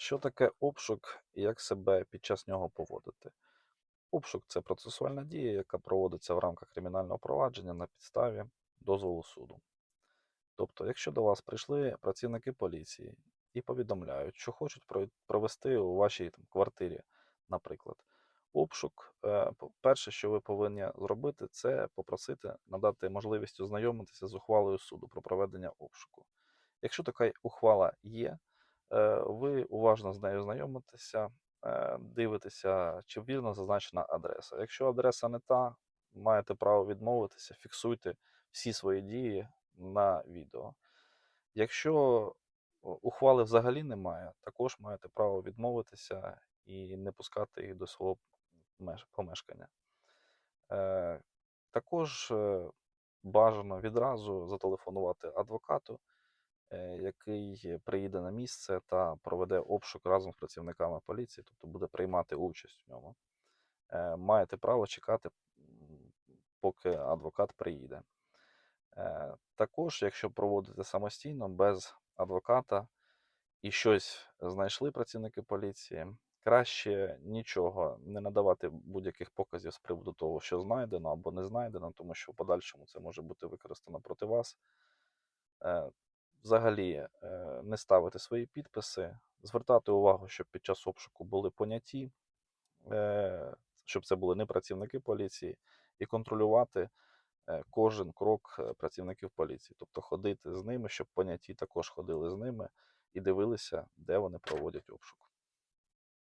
Що таке обшук і як себе під час нього поводити? Обшук це процесуальна дія, яка проводиться в рамках кримінального провадження на підставі дозволу суду. Тобто, якщо до вас прийшли працівники поліції і повідомляють, що хочуть провести у вашій там, квартирі, наприклад, обшук, е, перше, що ви повинні зробити, це попросити надати можливість ознайомитися з ухвалою суду про проведення обшуку. Якщо така ухвала є, ви уважно з нею знайомитеся, е, дивитеся, чи вірно зазначена адреса. Якщо адреса не та, маєте право відмовитися, фіксуйте всі свої дії на відео. Якщо ухвали взагалі немає, також маєте право відмовитися і не пускати їх до свого помешкання. Е, Також е, бажано відразу зателефонувати адвокату, е, який приїде на місце та проведе обшук разом з працівниками поліції, тобто буде приймати участь в ньому. Е, Маєте право чекати, поки адвокат приїде. Е, Також, якщо проводите самостійно, без адвоката і щось знайшли працівники поліції, краще нічого не надавати будь-яких показів з приводу того, що знайдено або не знайдено, тому що в подальшому це може бути використано проти вас. Взагалі е, не ставити свої підписи, звертати увагу, щоб під час обшуку були поняті, е, щоб це були не працівники поліції, і контролювати е, кожен крок працівників поліції, тобто ходити з ними, щоб поняті також ходили з ними і дивилися, де вони проводять обшук.